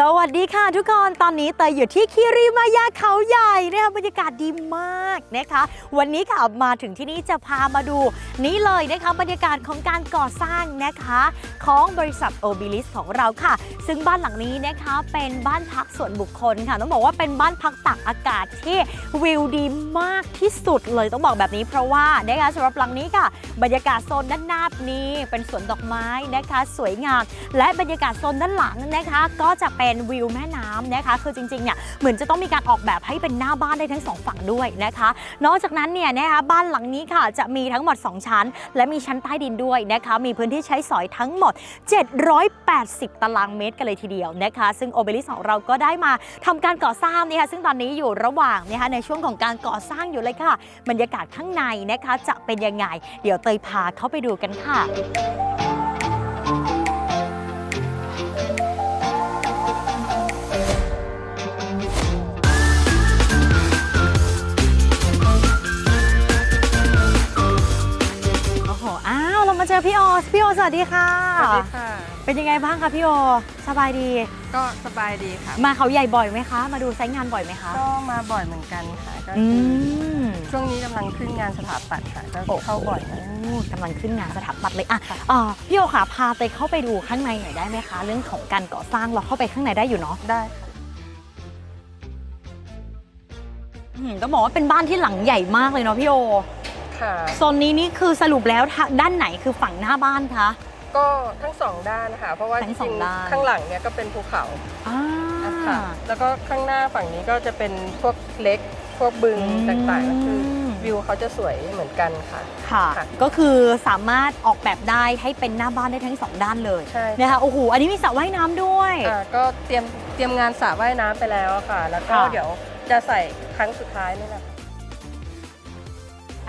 สวัสดีค่ะทุกคน ตอนนี้เตยอยู่ที่คิริมายาเขาใหญ่นะคะบรรยากาศดีมากนะคะ วันนี้ค่ะมาถึงที่นี่จะพามาดู นี่เลยนะคะบรรยากาศของการก่อสร้างนะคะ ของบริษัทโอบิลิสของเราค่ะ ซึ่งบ้านหลังนี้นะคะเป็นบ้านพักส่วนบุคคลค่ะต้องบอกว่าเป็นบ้านพักตากอากาศที่วิวดีมากที่สุดเลยต้องบอกแบบนี้เพราะว่านะคะสำหรับหลังนี้ค่ะ บรรยากาศโซนด้านหน้านี้เป็นสวนดอกไม้นะคะ สวยงามและบรรยากาศโซนด้านหลังนะคะ ก็จะเป็นวิวแม่น้ำนะคะ คือจริงๆเนี่ยเหมือนจะต้องมีการออกแบบให้เป็นหน้าบ้านได้ทั้งสองฝั่งด้วยนะคะ นอกจากนั้นเนี่ยนะคะบ้านหลังนี้ค่ะจะมีทั้งหมด 2 ชั้น และมีชั้นใต้ดินด้วยนะคะมีพื้นที่ใช้สอยทั้งหมด 780 ตารางเมตรกันเลยทีเดียวนะคะ ซึ่งโอเบลิสของเราก็ได้มาทำการก่อสร้างนะคะซึ่งตอนนี้อยู่ระหว่างนะคะในช่วงของการก่อสร้างอยู่เลยค่ะ บรรยากาศข้างในนะคะจะเป็นยังไง เดี๋ยวเตยพาเข้าไปดูกันค่ะ วัสดีค่ะ สวัสดีค่ะ เป็นยังไงบ้างคะพี่โอ สบายดี ก็สบายดีค่ะ มาเขาใหญ่บ่อยไหมคะ มาดูไซต์งานบ่อยไหมคะ ก็มาบ่อยเหมือนกันค่ะ ก็อืคือมช่วงนี้กำลังขึ้นงานสถาปัตย์ค่ะ ก็โอ้โหเข้าบ่อยนะ โอ้กำลังขึ้นงานสถาปัตย์เลยอะเอ่อพี่โอค่ะพาไปเข้าไปดูข้างในหน่อยได้ไหมคะ เรื่องของการก่อสร้างเราเข้าไปข้างในได้อยู่เนาะได้ค่ะ อืมต้องบอกว่าเป็นบ้านที่หลังใหญ่มากเลยเนาะพี่โอ ค่ะโซนนี้นี่คือสรุปแล้วทางด้านไหนคือฝั่งหน้าบ้านคะ ก็ทั้งสองด้านค่ะ เพราะว่าทั้จงสอริงงด้านๆข้างหลังเนี่ยก็เป็นภูเขาอ่าค่ะแล้วก็ข้างหน้าฝั่งนี้ก็จะเป็นพวกเล็กพวกบึงอืมต่างๆก็คือวิวเขาจะสวยเหมือนกันค่ะค่ะ ค่ะ ก็คือสามารถออกแบบได้ให้เป็นหน้าบ้านได้ทั้งสองด้านเลยใช่นะคะโอ้โหอันนี้มีสระว่ายน้ำด้วยอ่าก็เตรียมเตรียมงานสระว่ายน้ำไปแล้วค่ะ แล้วก็ค่ะเดี๋ยวจะใส่ครั้งสุดท้ายนี่แหละ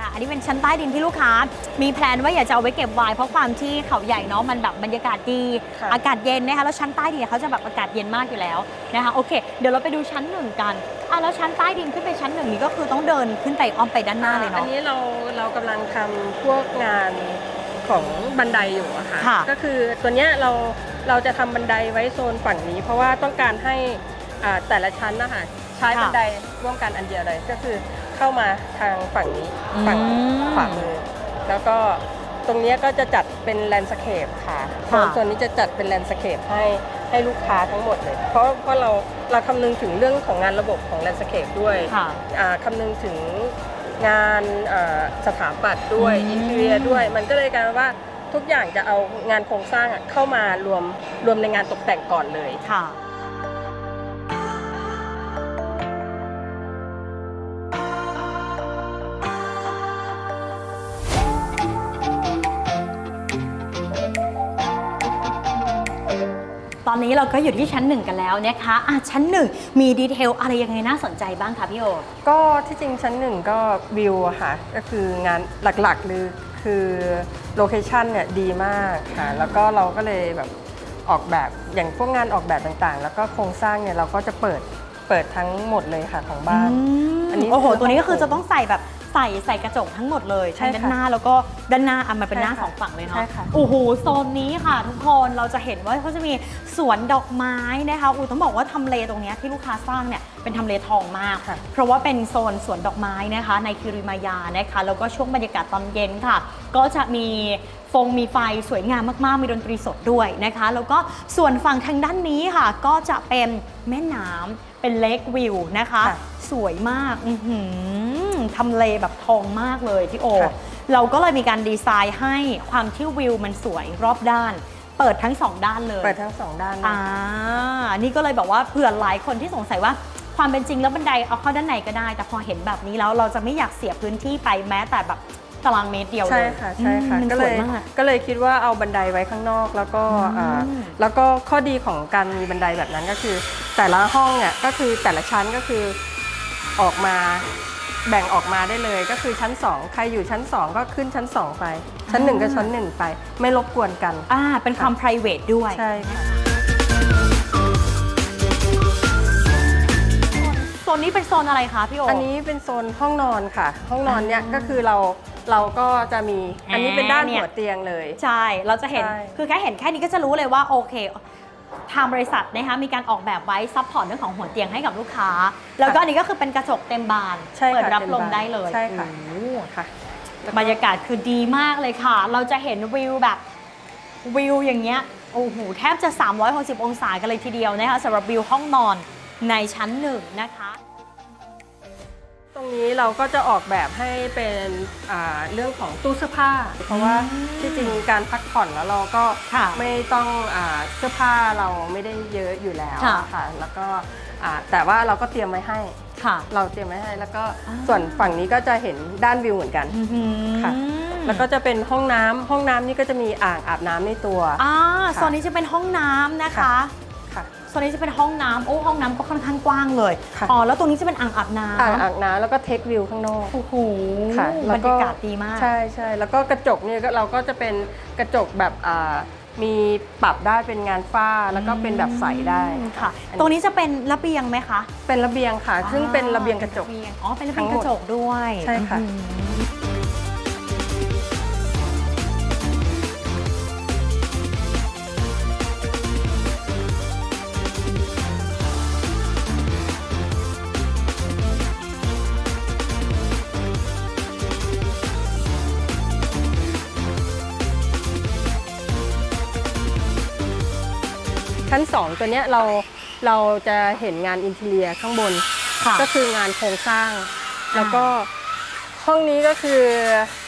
ค่ะอะ อันนี้เป็นชั้นใต้ดินที่ลูกค้า มีแพลนว่าอยากจะเอาไว้เก็บไว้เพราะความที่เขาใหญ่เนาะมันแบบบรรยากาศดี ค่ะอากาศเย็นนะคะแล้วชั้นใต้ดินเขาจะแบบอากาศเย็นมากอยู่แล้วนะคะโอเค เดี๋ยวเราไปดูชั้นหนึ่งกันอะแล้วชั้นใต้ดินขึ้นไปชั้นหนึ่งนี่ก็คือต้องเดินขึ้นไปอ้อมไปด้านหน้าเลยอัเนาะ นนี้เราเรากำลังทำพวกงานของบันไดอยู่อะค่ะ ค่ะ ก็คือตัวเนี้ยเราเราจะทำบันไดไว้โซนฝั่งนี้ เพราะว่าต้องการให้อ่าแต่ละชั้นนะคะใช้บันไดร่วมกันอันเดียวเลย ก็คือ เข้ามาทางฝั่งนี้ฝั่งขวามือ แล้วก็ตรงเนี้ยก็จะจัดเป็นแลนด์สเคปค่ะโซนโซนนี้จะจัดเป็นแลนด์สเคปให้ให้ลูกค้าทั้งหมดเลย เพราะเพราะเราเราคำนึงถึงเรื่องของงานระบบของแลนด์สเคปด้วย ค่ะ อ่าคำนึงถึงงานเอ่อสถาปัตย์ด้วยอืม อินเทเรียด้วย มันก็เลยกลายเป็นว่าทุกอย่างจะเอางานโครงสร้างอะเข้ามารวมรวมในงานตกแต่งก่อนเลย ค่ะ อนนี้เราก็อยู่ที่ชั้นหนึ่งกันแล้วนะคะอะชั้นหนึ่งมีดีเทลอะไรยังไงน่าสนใจบ้างคะพี่โอ ก็ที่จริงชั้นหนึ่งก็วิวอะค่ะ ก็คืองานหลักๆหรือคือโลเคชันเนี่ยดีมากค่ะ แล้วก็เราก็เลยแบบออกแบบอย่างพวกงานออกแบบต่างๆ แล้วก็โครงสร้างเนี่ยเราก็จะเปิดเปิดทั้งหมดเลยค่ะของบ้าน อันนี้โอ้โหคือตัวนี้ก็คือห้องจะต้องใส่แบบ ใส่ใส่กระจกทั้งหมดเลยใช่ทั้งค่ะด้านหน้าแล้วก็ด้านหน้าอะมันเป็นหน้าใช่สค่ะองฝั่งเลยเนาะใช่ค่ะ โอ้โหโซนนี้ค่ะทุกคนเราจะเห็นว่าเขาจะมีสวนดอกไม้นะคะอูต้องบอกว่าทำเลตรงเนี้ยที่ลูกค้าสร้างเนี่ยเป็นทำเลทองมาก ค่ะเพราะว่าเป็นโซนสวนดอกไม้นะคะ ในคิริมายานะคะแล้วก็ช่วงบรรยากาศตอนเย็นค่ะ ก็จะมีฟงมีไฟสวยงามมากๆ มีดนตรีสดด้วยนะคะ แล้วก็ส่วนฝั่งทางด้านนี้ค่ะ ก็จะเป็นแม่น้ำเป็นเลควิวนะคะ ค่ะ สวยมาก อื้อหือ ทำเลแบบทองมากเลยพี่โอ ค่ะ เราก็เลยมีการดีไซน์ให้ความที่วิวมันสวยรอบด้าน เปิดทั้งสองด้านเลย เปิดทั้งสองด้านเลย อ่า นี่ก็เลยบอกว่าเผื่อหลายคนที่สงสัยว่าความเป็นจริงแล้วบันไดเอาเข้าด้านในก็ได้ แต่พอเห็นแบบนี้แล้วเราจะไม่อยากเสียพื้นที่ไปแม้แต่แบบตารางเมตรเดียวเลใช่ยค่ะใช่ค่ะอืมมันก็สเลวยยมาก ก็เลยคิดว่าเอาบันไดไว้ข้างนอกแล้วก็อืมอ่าแล้วก็ข้อดีของการมีบันไดแบบนั้นก็คือ แต่ละห้องเนี่ยก็คือแต่ละชั้นก็คือออกมา แบ่งออกมาได้เลยก็คือชั้น 2 ใครอยู่ชั้น 2 ก็ขึ้นชั้น 2 ไป ชั้น 1ก็ชั้น 1 ไป ไม่รบกวนกัน อ่า เป็นความ p r i v a t ด้วย ใช่ค่ะ โซนนี้เป็นโซนอะไรคะพี่โออัอันนี้เป็นโซนห้องนอนค่ะ ห้องนอนเนี่ยก็คือเราเราก็จะมีอันนี้เป็นด้านอ่าเนี่ยหัวเตียงเลย ใช่ เราจะเห็น ใช่ คือแค่เห็นแค่นี้ก็จะรู้เลยว่าโอเค ทางบริษัทนะคะมีการออกแบบไว้ซัพพอร์ตเรื่องของหัวเตียงให้กับลูกค้า แล้วก็อันนี้ก็คือเป็นกระจกเต็มบานใช่ค่ะเปิดรับเต็มลมบานได้เลยใช่ค่ะโอ้โหค่ะบรรยากาศคือดีมากเลยค่ะ เราจะเห็นวิวแบบวิวอย่างเงี้ยโอ้โหแทบจะ 360 องศากันเลยทีเดียวนะคะสำหรับวิวห้องนอนในชั้นหนึ่งนะคะ ตรงนี้เราก็จะออกแบบให้เป็นอ่าเรื่องของตู้เสื้อผ้า เพราะว่าอืมที่จริงการพักผ่อนแล้วเราก็ค่ะไม่ต้องอาเสื้อผ้าเราไม่ได้เยอะอยู่แล้วค่ะค่ะแล้วก็อ่าแต่ว่าเราก็เตรียมไว้ให้ค่ะเราเตรียมไว้ให้แล้วก็อ่าส่วนฝั่งนี้ก็จะเห็นด้านวิวเหมือนกันอื้อหือค่ะแล้วก็จะเป็นห้องน้ำห้องน้ำนี่ก็จะมีอ่างอาบน้ำในตัวอ่าค่ะโซนนี้จะเป็นห้องน้ำนะคะ ค่ะค่ะโซนนี้จะเป็นห้องน้ำโอ้ห้องน้ำก็ค่อนข้างกว้างเลยค่ะ อ๋อแล้วตรงนี้จะเป็นอ่างอาบน้ำอ่างอาบน้ำแล้วก็เทควิวข้างนอกโอ้โหค่ะบแล้รวรก็ ยากาศดีมากใช่ใช่แล้วก็กระจกเนี่ยก็เราก็จะเป็นกระจกแบบอ่ามีปรับได้เป็นงานฝ้าแล้วก็เป็นแบบใสได้ค่ะ อัตรงนี้จะเป็นระเบียงไหมคะเป็นระเบียงค่ะ ซึ่งเป็นระเบียงกระจกเบียงอ๋อเป็นระเบีทั้ยงงกหมดระจกด้วยใช่ค่ะ อื้อ ชั้น 2 ตัวเนี้ยเราเราจะเห็นงานอินเทเรียข้างบน ค่ะก็คืองานโครงสร้าง แล้วก็ห้องนี้ก็คือ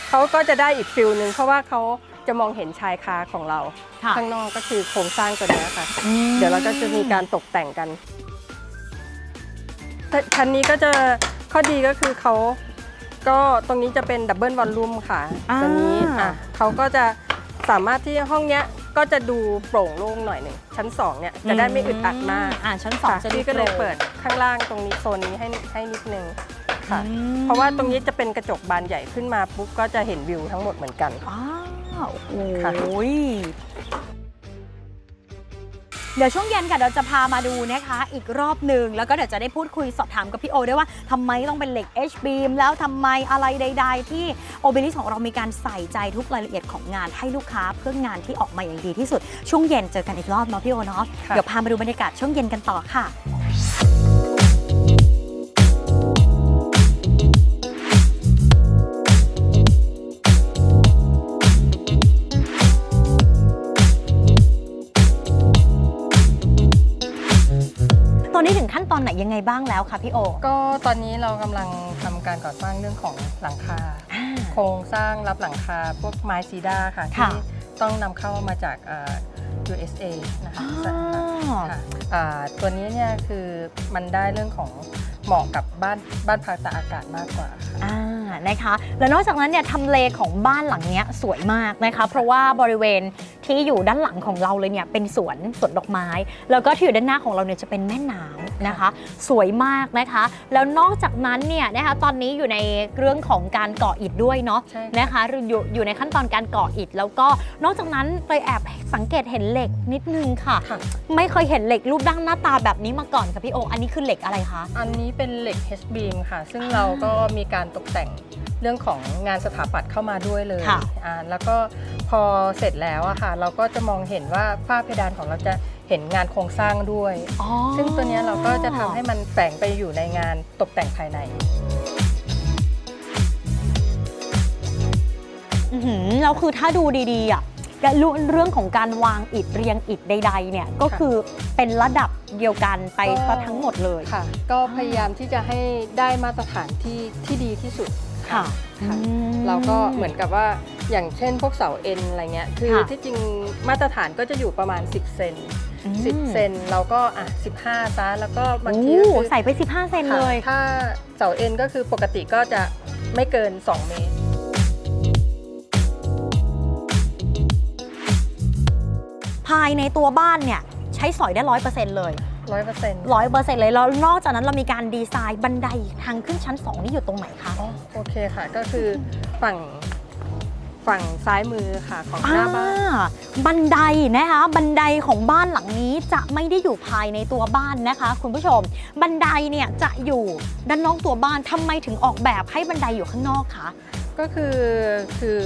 เขาก็จะได้อีกฟิลหนึ่งเพราะว่าเขาจะมองเห็นชายคาของเรา ค่ะข้างนอกก็คือโครงสร้างตัวเนี้ยค่ะ อืมเดี๋ยวเราก็จะมีการตกแต่งกันแต่ชั้นนี้ก็จะข้อดีก็คือเขาก็ตรงนี้จะเป็นดับเบิลวอลลุ่มค่ะอ่า ตัวนี้อะเขาก็จะสามารถที่ห้องเนี้ย ก็จะดูโปร่งโล่งหน่อยหนึ่งชั้นสองเนี่ยจะได้ไม่อึดอัดมากอ่าชั้นสองค่ะจะดูพี่ก็เลยโปร่ง เปิดข้างล่างตรงนี้โซนนี้ให้ให้นิดนึงค่ะ อืม เพราะว่าตรงนี้จะเป็นกระจกบานใหญ่ขึ้นมาปุ๊บก็จะเห็นวิวทั้งหมดเหมือนกัน อ้าวโอ้ค่ะย เดี๋ยวช่วงเย็นค่ะเราจะพามาดูนะคะ อีกรอบหนึ่งแล้วก็เดี๋ยวจะได้พูดคุยสอบถามกับพี่โอด้วยว่าทำไมต้องเป็นเหล็ก H beam แล้วทำไมอะไรใด ๆ ที่โอเบลิสของเรามีการใส่ใจทุกรายละเอียดของงานให้ลูกค้าเพื่องานที่ออกมาอย่างดีที่สุด ช่วงเย็นเจอกันอีกรอบเนาะพี่โอเนาะค่ะเดี๋ยวพามาดูบรรยากาศช่วงเย็นกันต่อค่ะ ยังไงบ้างแล้วคะพี่โอ ก็ตอนนี้เรากำลังทำการก่อสร้างเรื่องของหลังคาอ่าโครงสร้างรับหลังคาพวกไม้ซีดาค่ะค่ะ ที่ต้องนำเข้ามาจากอ่า USA นะคะอ๋อใช่ค่ะค่ะอ่าตัวนี้เนี่ยคือมันได้เรื่องของเหมาะกับบ้านบ้านพักตากอากาศมากกว่าค่ะ อ่านะคะแล้วนอกจากนั้นเนี่ยทำเลของบ้านหลังเนี้ยสวยมากนะคะ เพราะว่าบริเวณที่อยู่ด้านหลังของเราเลยเนี่ยเป็นสวนสวนดอกไม้ แล้วก็ที่อยู่ด้านหน้าของเราเนี่ยจะเป็นแม่น้ำ นะคะ สวยมากนะคะ แล้วนอกจากนั้นเนี่ยนะคะตอนนี้อยู่ในเรื่องของการก่ออิฐด้วยเนาะใช่ค่ะ นะคะอยู่อยู่ในขั้นตอนการก่ออิฐแล้วก็นอกจากนั้นไปแอบสังเกตเห็นเหล็กนิดนึงค่ะ ค่ะ ไม่เคยเห็นเหล็กรูปร่างหน้าตาแบบนี้มาก่อนค่ะพี่โอ อันนี้คือเหล็กอะไรคะ อันนี้เป็นเหล็ก H beam ค่ะ ซึ่งอ่าเราก็มีการตกแต่งเรื่องของงานสถาปัตย์เข้ามาด้วยเลยค่ะ อ่าแล้วก็พอเสร็จแล้วอะค่ะ เราก็จะมองเห็นว่าฝ้าเพดานของเราจะเห็นงานโครงสร้างด้วย อ๋อซึ่งตัวเนี้ยเราก็จะทำให้มันแฝงไปอยู่ในงานตกแต่งภายใน อื้อหือแล้วคือถ้าดูดีๆอะและเรื่องเรื่องของการวางอิฐเรียงอิฐใดๆเนี่ยก็คือเป็นระดับเดียวกันไปก็ ซะทั้งหมดเลย ค่ะ ก็พยายามที่จะให้ได้มาตรฐานที่ที่ดีที่สุด ค่ะค่ะอืมเราก็เหมือนกับว่าอย่างเช่นพวกเสาเอ็นอะไรเงี้ยคือค่ะที่จริงมาตรฐานก็จะอยู่ประมาณ 10 เซนอืม 10 เซนเราก็อะ15ซะแล้วก็บางทีโอ้ก็คือใส่ไป 15 เซนเลยค่ะถ้าเสาเอ็นก็คือปกติก็จะไม่เกิน 2 เมตร ภายในตัวบ้านเนี่ย ใช้สอยได้ร้อยเปอร์เซ็นต์เลย ร้อยเปอร์เซ็นต์ร้อยเปอร์เซ็นต์เลยแล้วนอกจากนั้นเรามีการดีไซน์บันไดทางขึ้นชั้น 2 นี่อยู่ตรงไหนคะโอเคค่ะ ก็คือฝั่งฝั่งซ้ายมือค่ะของหน้าบ้านอ่บันไดนะคะบันไดของบ้านหลังนี้จะไม่ได้อยู่ภายในตัวบ้านนะคะ คุณผู้ชม บันไดเนี่ยจะอยู่ด้านนอกตัวบ้านทำไมถึงออกแบบให้บันไดอยู่ข้างนอกคะ ก็คือคือ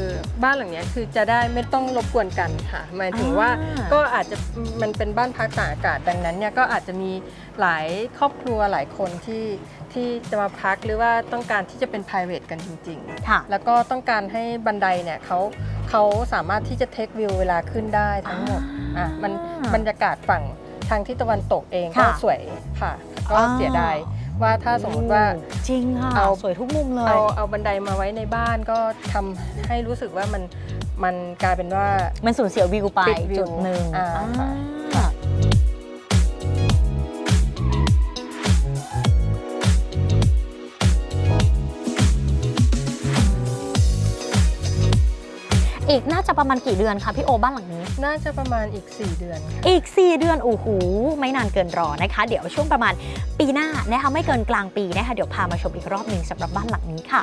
บ้านหลังเนี้ยคือจะได้ไม่ต้องรบกวนกันค่ะหมายถึงว่าอ่า ก็อาจจะมันเป็นบ้านพักตากอากาศดังนั้นเนี่ยก็อาจจะมีหลายครอบครัวหลายคนที่ที่จะมาพักหรือว่าต้องการที่จะเป็น p r i v a t กันจริงค่ะๆแล้วก็ต้องการให้บันไดเนี่ยเขาเขาสามารถที่จะเทควิวเวลาขึ้นได้ทั้งหมดอ่าอะมันบรรยากาศฝั่งทางทิศตะวันตกเองก็ค่ะสวยค่ะ ก็อ่า เสียดาย ว่าถ้าสมมติว่า จริงค่ะเอา สวยทุกมุมเลย เอาเอาบันไดมาไว้ในบ้านก็ทำให้รู้สึกว่ามันมันกลายเป็นว่า มันสูญเสียวิวไปปิดวิวจุดหนึ่งอ่า อ่า อีกน่าจะประมาณกี่เดือนคะพี่โอบ้านหลังนี้ น่าจะประมาณอีก 4 เดือนค่ะอีก 4 เดือนโอ้โหไม่นานเกินรอนะคะ เดี๋ยวช่วงประมาณปีหน้านะคะไม่เกินกลางปีนะคะเดี๋ยวพามาชมอีกรอบหนึ่งสำหรับบ้านหลังนี้ค่ะ